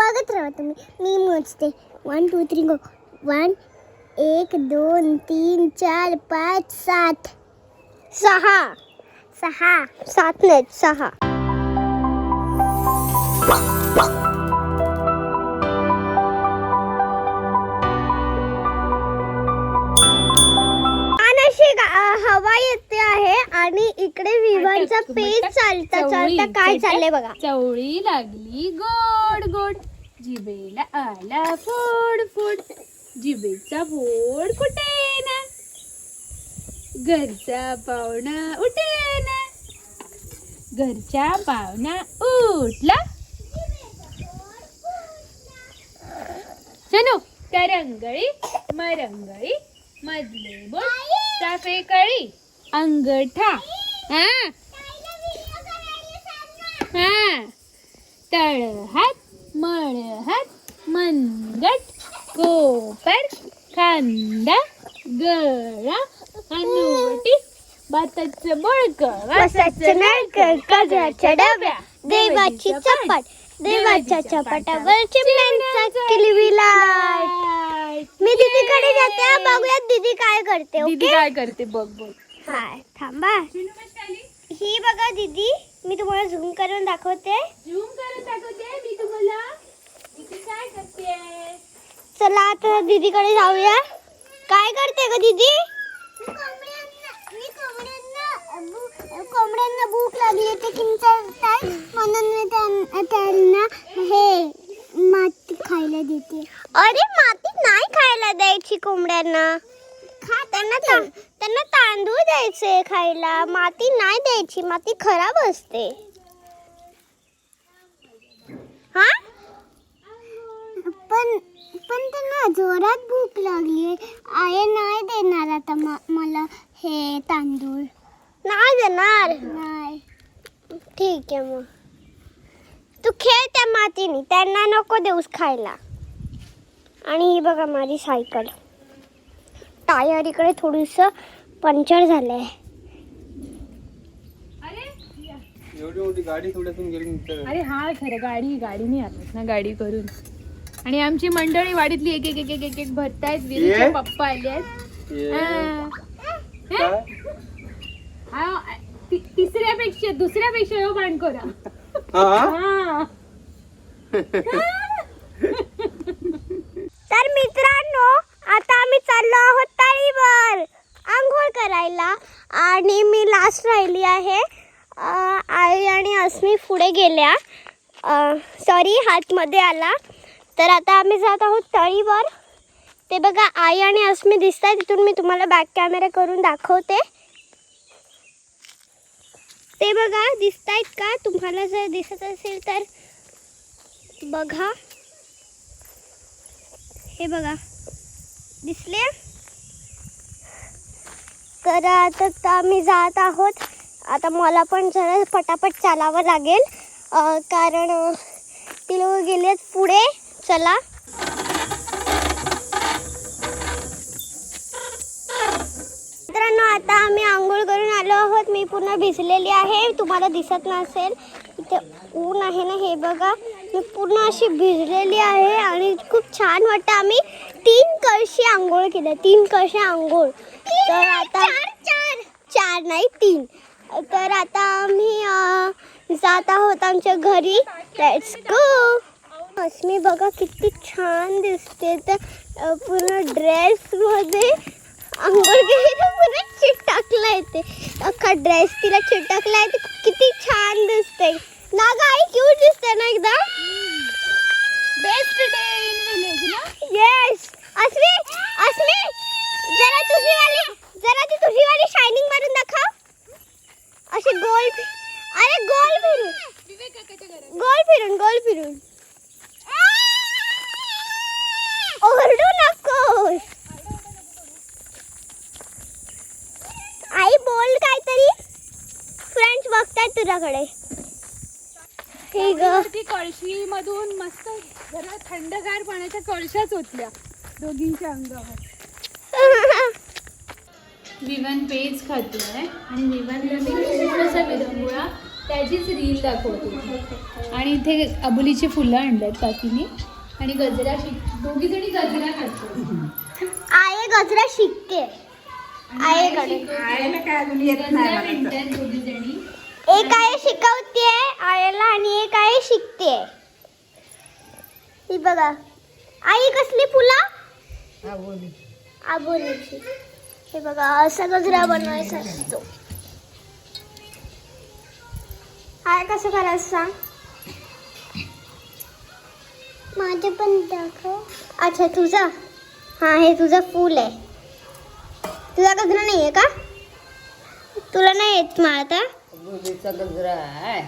बघत राहा तुम्ही. मी मोजते. One two three go one एक दोन तीन चार पाच सात. सहा. सहा. सात नाही सहा. हवा येते आणि इकडे विवांचा पेज चालता चालता काय चाललंय बघा. चवळी लागली गोड गोड. जिबेला आला फोड फोड. जिबेचा फोड कुठे ना घरचा पाहुणा उठे ना घरच्या पाहुणा उठला. चलो करंगळी मरंगळी मधले बोट चाफे कळी. अंगठा. हा? हा. तळहात मळहात मनगट कोपर खांदा गळा अनुवटी भाताचं बळक कजराच्या डब्या देवाची चपाट देवाच्या चपाटावर चिमण्यांचा किलबिलाट मी दीदीकडे जाते बघूयात दीदी काय करते दीदी काय करते बघ बघ. हाय थांबा. ही बघा दीदी मी तुम्हाला झूम करून दाखवते. झूम करून दाखवते मी तुम्हाला. दीदी काय करते? चला आता दीदीकडे जाऊया. काय करते ग दीदी? कोंबड्यांना भूक लागली ते किंचाळतात म्हणून मी त्यां- त्यांना हे माती खायला देते. अरे माती नाही खायला द्यायची कोंबड्यांना. त्यांना ता- त्यांना तांदूळ द्यायचे खायला. माती नाही द्यायची माती खराब असते. हा? पण पण त्यांना जोरात भूक लागली आहे नाही देणार आता म- मला हे तांदूळ. नाही देणार? नाही. ठीक आहे मग. तू खेळ त्या मातीने. त्यांना नको देऊस खायला. आणि ही बघा माझी सायकल. टायर इकडे थोडीस पंक्चर झालंय एवढी मोठी गाडी थोड्यातून गेली तर अरे हा खरं गाडी गाडीने आतात ना गाडी करून आणि आमची मंडळी वाडीतली एक एक एक एक एक एक भरतायत विरूचे ये. पप्पा आले आहेत ये. हा. काय? हा, तिसऱ्यापेक्षा दुसऱ्यापेक्षा हो बाणकोरा हा हा तर मित्रांनो आता आम्ही चाललो आहोत ताळीवर. आंघोळ करायला. आणि मी लास्ट राहिली आहे. आई आणि अस्मी पुढे गेल्या. सॉरी हातमध्ये आला. तर आता आम्ही जात आहोत तळीवर. ते बघा आई आणि अस्मी दिसत आहे तिथून मी तुम्हाला बॅक कॅमेरा करून दाखवते. ते बघा दिसत आहेत का? तुम्हाला जर दिसत असेल तर बघा. हे बघा. दिसले? तर आता त- आम्ही जात आहोत. आता मला पण जरा पटापट चालावं लागेल. कारण अं, ती लोक गेलेत पुढे. चला. मित्रांनो आता आम्ही आंघोळ करून आलो आहोत. मी पूर्ण भिजलेली आहे. तुम्हाला दिसत नसेल. इथे ऊन आहे ना हे बघा. मी पूर्ण अशी भिजलेली आहे आणि खूप छान वाटतं. आम्ही तीन कळशी आंघोळ केल्या. तीन कळशी आंघोळ. तर आता चार चार. नाही तीन. तर आता आम्ही जात आहोत आमच्या घरी. लेट्स गो अस्मी बघा किती छान दिसते. तर पूर्ण ड्रेसमध्ये आंघोळ केली तर पूर्ण चिटकला येते. अख्खा ड्रेस तिला चिटकला तर किती छान दिसते. ना ग आई क्यूट दिसते ना एकदम बेस्ट डे इन विलेज ना? येस अस्मी अस्मी जरा तुझी वाली जरा ती तुझी वाली शायनिंग मारून दाखव. अशी गोल अरे गोल फिरून. गोल फिरून गोल फिरून. ओरडू नकोस. आई बोल काहीतरी. फ्रेंड्स बघतायत तुझ्याकडे. हे ग. ती कळशी मधून मस्त जरा थंडगार पाण्याच्या कळशाच होत्या दोघींच्या अंगावर. विवन पेज खातोय आणि विवनला मी थोडासा विरंगुळा त्याचीच रील दाखवतो. आणि इथे अबोलीची फुलं आणल्यात काकीने आणि गजरा शिक दोघी जणी गजरा काढतो आहे गजरा शिकते. आईकडे गजरा. विणतायत दोघी जणी. एक आहे शिकवते आईला आणि एक आहे शिकते ही बघा. आई कसली फुला? आबोलीची. हे बघा असा गजरा बनवायचा असतो. हाय कसं करायचं सांग? माझं पण दाखव. अच्छा तुझा? हा हे तुझं फूल आहे. तुझा गजरा नाही आहे का? तुला नाही येत माळता? गजरा आहे.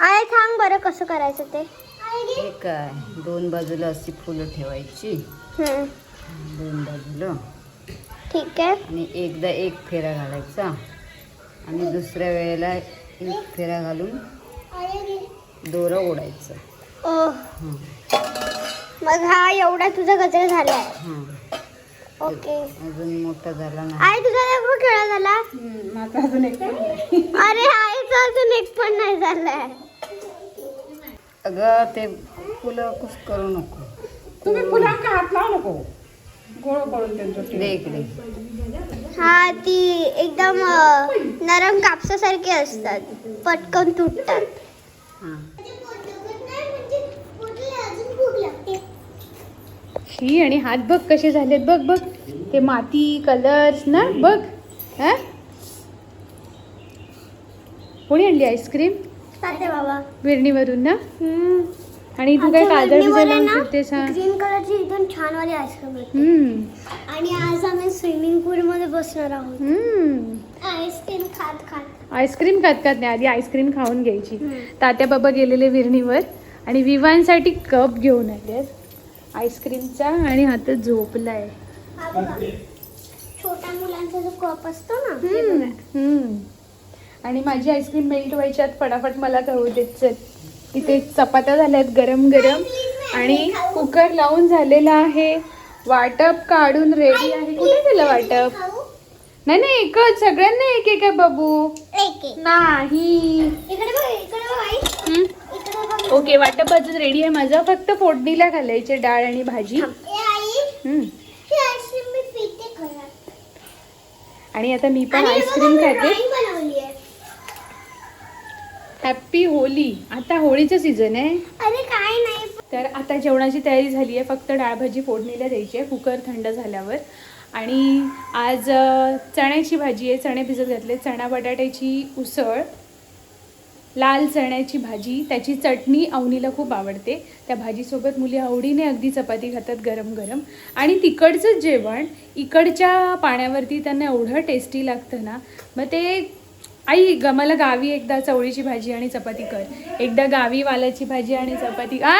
आय थांब बरं कसं करायचं ते. हे काय? दोन बाजूला अशी फुलं ठेवायची. दोन बाजूला. ठीक आहे. आणि एकदा एक फेरा घालायचा. आणि दुसऱ्या वेळेला एक फेरा घालून. दोरा ओढायचं. हां. मग हा एवढा तुझा गजरा झालाय. हां. ओके. अजून मोठा झाला नाही. आई तुझा दाखव खेळा झाला? अरे आईचा अजून एक पण नाही झालाय. अगं ते फुलं कुस करू नको. तुम्ही फुलांका हात लावू नको. गोळ करून त्यांचं दे इकडे. हा ती एकदम अ, नरम कापसासारखी असतात. पटकन तुटतात. हां म्हणजे पोटाला अजून भूक लागते शी आणि हात बघ कसे झालेत. बघ बघ. ते माती कलर्स ना? बघ. हा? कोणी आणली आईस्क्रीम? तात्या बाबा. विरणीवरून ना. आणि तू काय काजळ हा ग्रीन कलरची एकदम छान. वाली आईस्क्रीम आणि आज आम्ही स्विमिंग पूल मध्ये बसणार आहोत. आईस्क्रीम खात खात. आईस्क्रीम खात खात नाही आधी आईस्क्रीम खाऊन घ्यायची. तात्या बाबा गेलेले विरणीवर. आणि विवांसाठी कप घेऊन आले आईस्क्रीमचा आणि हातात झोपलाय. छोट्या मुलांचा जो कप असतो ना. आणि माझी आईस्क्रीम मेल्ट व्हायच्यात फटाफट मला कळू देत चल इथे चपात्या झाल्यात गरम गरम. आणि कुकर लावून झालेला आहे. वाटप काढून रेडी आहे. कुठे गेलं वाटप? नाही नाही एकच. सगळ्यांना एक एक आहे बाबू. नाही. ओके वाटप अजून रेडी आहे माझं. फक्त फोडणीला घालायचे डाळ आणि भाजी. आणि आता मी पण आईस्क्रीम खाते. हॅप्पी होली आता होळीचं सीझन आहे. अरे काय नाही. तर आता जेवणाची तयारी झाली आहे. फक्त डाळ भाजी फोडणीला द्यायची आहे. कुकर थंड झाल्यावर. आणि आज चण्याची भाजी आहे. चणे भिजत घातले चणा बटाट्याची उसळ. लाल चण्याची भाजी त्याची चटणी अवनीला खूप आवडते. त्या भाजीसोबत मुली आवडीने अगदी चपाती खातात गरम गरम. आणि तिकडचं जेवण इकडच्या पाण्यावरती त्यांना एवढं टेस्टी लागतं ना मग ते आई ग मला गावी एकदा चवळीची भाजी आणि चपाती कर. एकदा गावी वालाची भाजी आणि चपाती. आ!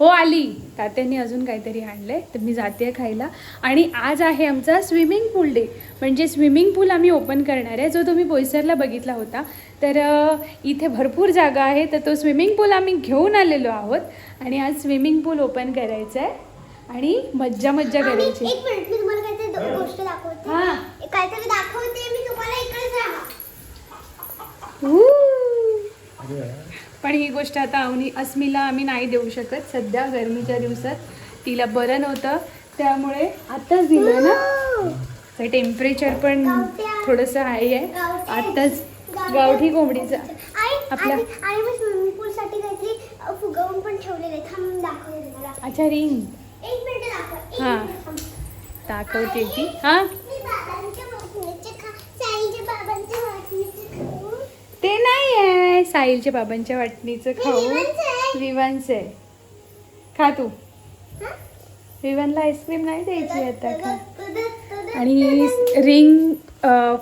हो आली. तात्यांनी अजून काहीतरी आणलंय. तर मी जाते खायला. आणि आज आहे आमचा स्विमिंग पूल डे. म्हणजे स्विमिंग पूल आम्ही ओपन करणार आहे जो तुम्ही बोईसरला बघितला होता. तर इथे भरपूर जागा आहे. तर तो स्विमिंग पूल आम्ही घेऊन आलेलो आहोत. आणि आज स्विमिंग पूल ओपन करायचं आहे. आणि मज्जा मज्जा करायची. एक मिनिट मी तुम्हाला काहीतरी दो- गोष्ट दाखवते. हां. काहीतरी दाखवते मी तुम्हाला इकडेच राहा पण ही गोष्ट आता अवनी अस्मिला आम्ही नाही देऊ शकत. सध्या गरमीच्या दिवसात तिला बरं नव्हतं. त्यामुळे आत्ताच दिलं ना. तर टेम्परेचर पण थोडंसं हाय आहे. आत्ताच गावठी कोंबडीचं. आई आपल्या- आणि आणि मी स्विमिंग पूल साठी काहीतरी अ, फुगवून पण ठेवलेले थांब दाखवते तुम्हाला अच्छा रिंग. एक मिनिट दाखव. एक हां. दाखवते ती हां? ते नाही आहे साहिलच्या बाबांच्या वाटणीचं खाऊ. विवांचं आहे. खा तू. विवानला आईस्क्रीम नाही द्यायची आता. खा आणि रिंग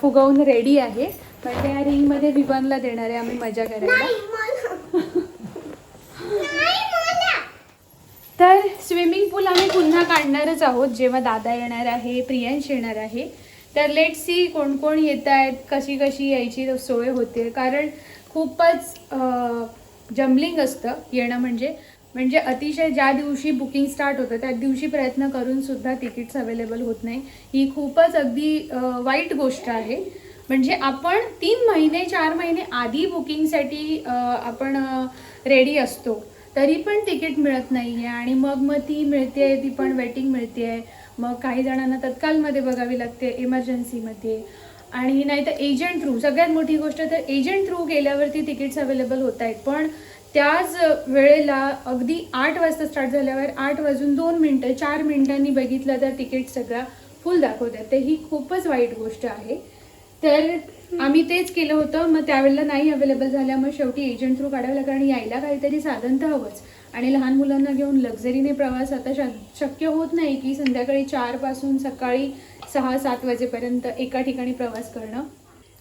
फुगवून रेडी आहे. म्हणजे या रिंगमध्ये विवानला देणार आहे आम्ही मजा करायला. तर स्विमिंग पूल आम्ही पुन्हा काढणारच आहोत जेव्हा दादा येणार आहे प्रियांश येणार आहे. तर लेट सी कोण कोण येत आहेत कशी कशी यायची सोय होते. कारण खूपच जम्बलिंग असतं येणं म्हणजे. म्हणजे अतिशय ज्या दिवशी बुकिंग स्टार्ट होतं त्या दिवशी प्रयत्न करून सुद्धा तिकीट्स अवेलेबल होत नाही. ही खूपच अगदी वाईट गोष्ट आहे. म्हणजे आपण तीन महिने चार महिने आधी बुकिंगसाठी आपण रेडी असतो. तरी पण तिकीट मिळत नाही आहे आणि मग मग ती मिळते आहे ती पण वेटिंग मिळते. आहे मग काही जणांना तत्कालमध्ये बघावी लागते इमर्जन्सीमध्ये आणि नाही तर एजंट थ्रू सगळ्यात मोठी गोष्ट तर एजंट थ्रू गेल्यावरती तिकीट्स अवेलेबल होत आहेत पण त्याच वेळेला अगदी आठ वाजता स्टार्ट झाल्यावर आठ वाजून दोन मिनटं चार मिनिटांनी बघितलं तर तिकीट सगळं फुल दाखवतात. ते ही खूपच वाईट गोष्ट आहे. तर आम्ही तेच केलं होतं. मग त्यावेळेला नाही अवेलेबल झाल्या मग शेवटी एजंट थ्रू काढावं लागलं आणि यायला काहीतरी साधन तर हवंच. आणि लहान मुलांना घेऊन लक्झरीने प्रवास आता शक्य होत नाही की संध्याकाळी चारपासून सकाळी सहा सात वाजेपर्यंत एका ठिकाणी प्रवास करणं.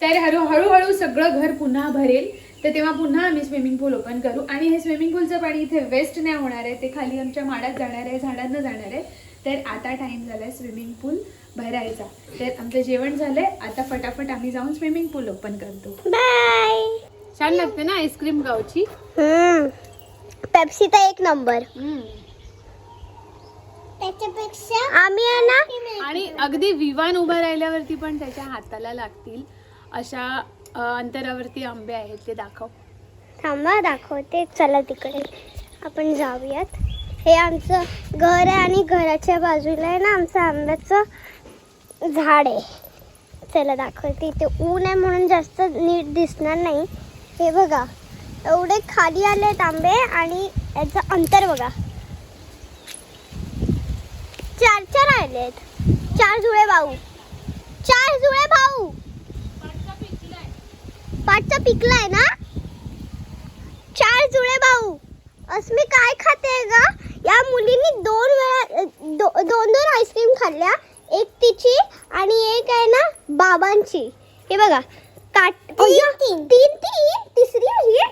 तर हळू हळूहळू सगळं घर पुन्हा भरेल. तर तेव्हा पुन्हा आम्ही स्विमिंग पूल ओपन करू. आणि हे स्विमिंग पूलचं पाणी इथे वेस्ट नाही होणार आहे. ते खाली आमच्या माडात जाणार आहे झाडांना जाणार आहे. तर आता टाइम झालाय स्विमिंग पूल भरायचा. तर आमचं जेवण झालंय. आता फटाफट आम्ही जाऊन स्विमिंग पूल ओपन करतो. बाय छान लागते ना आईस्क्रीम गावची? पेप्सी तर एक नंबर त्याच्यापेक्षा आम्ही आहे ना आणि अगदी विवान उभं राहिल्यावरती पण त्याच्या हाताला लागतील. अशा अ, अंतरावरती आंबे आहेत ते दाखव. थांबा दाखवते. चला तिकडे. आपण जाऊयात. हे आमचं घर आहे आणि घराच्या बाजूला आहे ना आमचं आंब्याचं झाड आहे. चला दाखवते. इथे ऊन आहे म्हणून जास्त नीट दिसणार नाही. हे बघा एवढे खाली आलेत आंबे आणि याचं अंतर बघा. चार चार आलेत चार जुळे भाऊ. चार जुळे भाऊ. पाचचा आहे ना? चार जुळे भाऊ. अस्मी काय खाते ग? या मुलीने दोन वेळा दो, दोन दोन आईस्क्रीम खाल्ल्या. एक तिची आणि एक आहे ना बाबांची. हे बघा काट तीन तीन. तीन तिसरी आहे.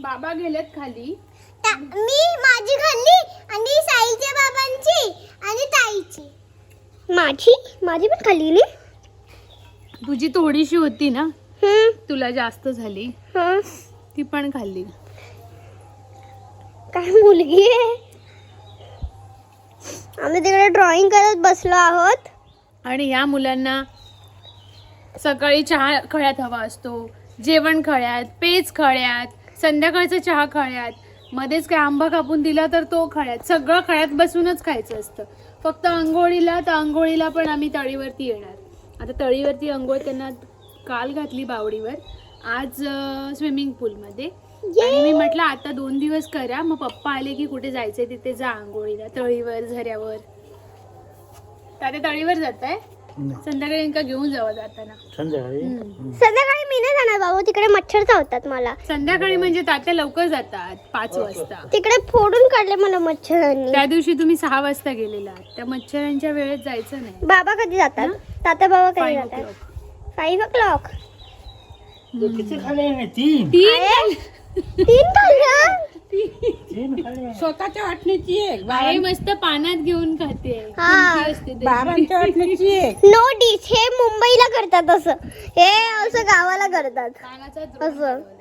बाबा गेलेत खाली. मी माझी खाल्ली आणि साईच्या बाबांची आणि ताईची. माझी? माझी पण खाल्ली तुझी थोडीशी होती ना? तुला जास्त झाली. ती पण खाल्ली. काय मुलगी आहे? आम्ही तिकडे ड्रॉइंग करत बसलो आहोत. आणि या मुलांना सकाळी चहा खळ्यात हवा असतो जेवण खळ्यात पेज खळ्यात संध्याकाळचा चहा खळ्यात मध्येच काय आंबा कापून दिला तर तो खळ्यात सगळं खळ्यात बसूनच खायचं असतं. फक्त आंघोळीला तर आंघोळीला पण आम्ही तळीवरती येणार. आता तळीवरती आंघोळ त्यांना काल घातली बावडीवर. आज स्विमिंग पूलमध्ये. आणि मी म्हटलं आता दोन दिवस करा मग पप्पा आले की कुठे जायचंय तिथे जा आंघोळीला तळीवर झऱ्यावर. तात्या तळीवर जात आहे संध्याकाळी घेऊन जावं जाताना संध्याकाळी? हम्म. संध्याकाळी मी नाही जाणार बाबू तिकडे मच्छर चावतात मला. संध्याकाळी म्हणजे तात्या लवकर जातात पाच वाजता. तिकडे फोडून काढले मला मच्छरांनी. त्या दिवशी तुम्ही सहा वाजता गेलेला त्या मच्छरांच्या वेळेत जायचं नाही. बाबा कधी जातात? तात्या बाबा कधी Five जातात? o'clock. फाईव्ह ओ क्लॉक किती तीन तीन. तीन? खाल्ल्या तीन स्वतःच्या वाटणीची एक आई मस्त पाण्यात घेऊन खाते. हा. असते त्याची. वाटणीची एक. नो डिश हे मुंबईला करतात असं. हे असं गावाला करतात. पानाचा द्रोण असं. बनवलाय.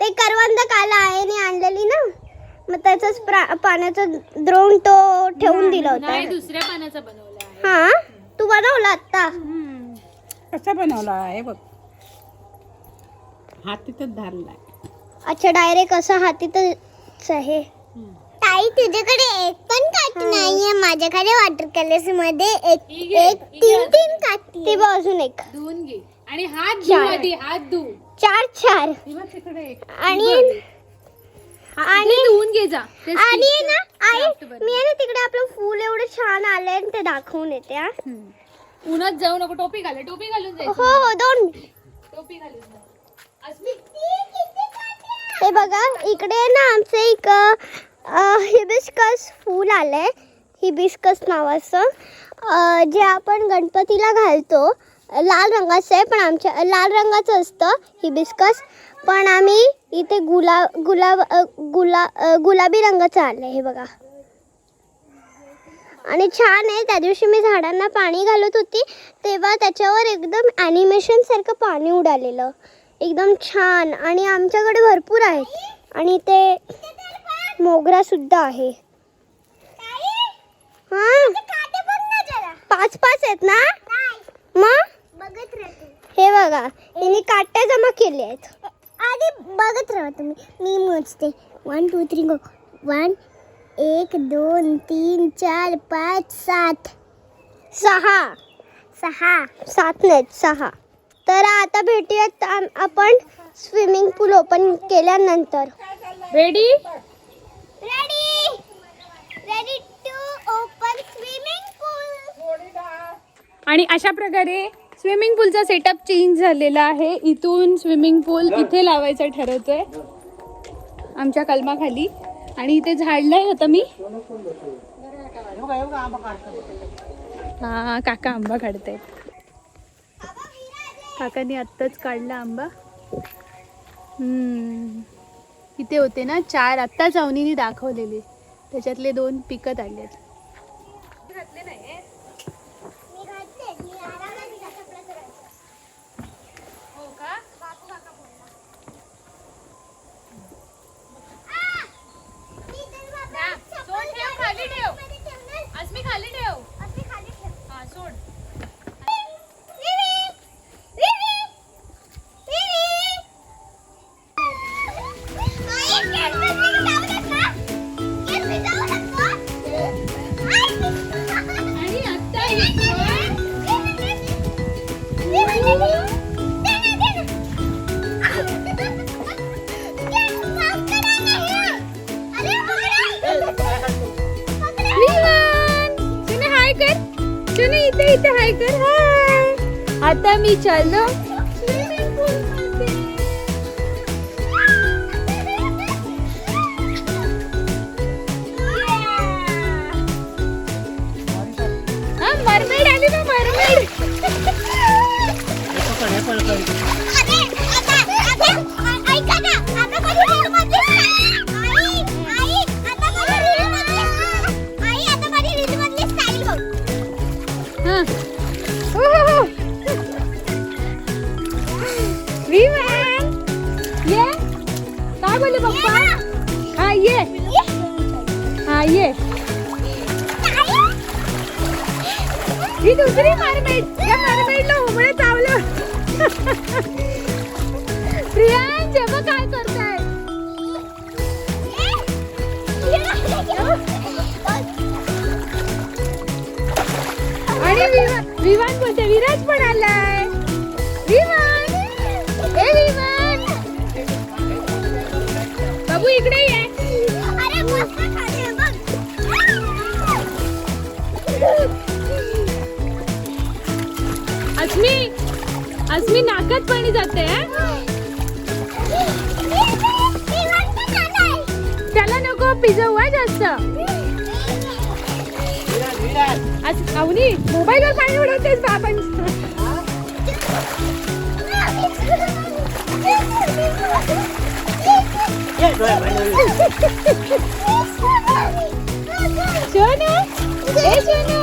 ते करवंद काल आईने आणलेली ना? मग त्याचाच प्रा- पाण्याचा द्रोण तो ठेवून दिला नाही होता. दुसऱ्या पानाचा बनवला आहे. हा? तू बनवला आता कसा बनवला आहे बघ. हातीतच धरलाय अच्छा डायरेक्ट असं हातीतच आहे ताई तुझ्याकडे एक पण काठी नाहीये माझ्याकडे वॉटर कलर्समध्ये एक ही घे, एक ही तीन. तीन काठी ते बघ अजून एक धुवून घे आणि हात धु चार. आधी हात धु चार चार ही बघ तिकडे एक. आणि हा, आणि- हे धुवून घे जा ते आणि ना आई craft बनव. मी आहे ना तिकडे आपलं फूल एवढं छान आलंय आणि ते दाखवून येते हा. हम्म. उन्हात जाऊ नको टोपी घाल टोपी घालून हो जायचं हो दोन टोपी घालून जा. हे बघा इकडे ना आमचं एक हिबिस्कस फूल आलंय. हिबिस्कस नावाचं. जे आपण गणपतीला घालतो लाल रंगाचं आहे पण आमच्या लाल रंगाचं असतं हिबिस्कस. पण आम्ही इथे गुला गुलाब गुला गुलाबी रंगाचं आलं हे बघा. आणि छान आहे त्या दिवशी मी झाडांना पाणी घालत होती तेव्हा त्याच्यावर एकदम ॲनिमेशनसारखं पाणी उडालेलं. एकदम छान. आणि आमच्याकडे भरपूर आहेत. आणि ते मोगरा सुद्धा आहे. हा. पाच पाच आहेत ना? मग? हे बघा. यांनी काट्या जमा केले आहेत. आधी बघत राहा तुम्ही. मी मोजते. One two three go one एक दोन तीन चार पाच सात. सहा. सहा. सात नाहीत सहा. तर आता भेटूयात आपण स्विमिंग पूल ओपन केल्यानंतर. Ready ready ready to open swimming pool आणि अशा प्रकारे स्विमिंग पूलचा सेटअप चेंज झालेला आहे. इथून स्विमिंग पूल इथे लावायचा ठरवतोय. आमच्या कलमाखाली. आणि इथे झाडलंय आता मी. हा काका आंबा काढतायत. काकाने आत्ताच काढला आंबा. इथे होते ना चार. आत्ताच अवनीने दाखवलेले. त्याच्यातले दोन पिकत आले आहेत आता मी नाकात जाते त्याला नको पिझव जास्त. आज अवनी मोबाईलवर पाणी उडवतेस बाबांच. सोनू ए सोनू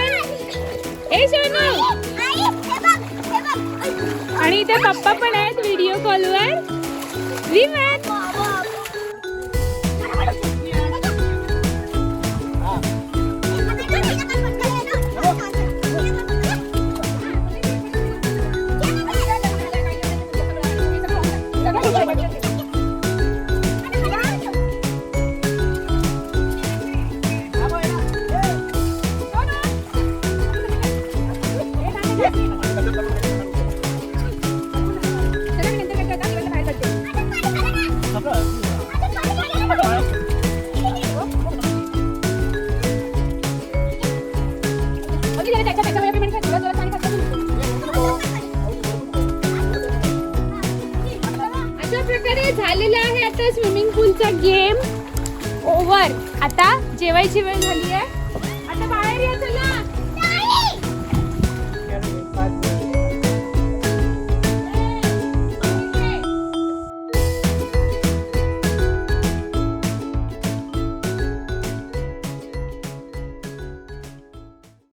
ए सोनू आणि इथे पप्पा पण आहेत व्हिडिओ कॉलवर विमान সবাই ছিবেন ঝালিয়া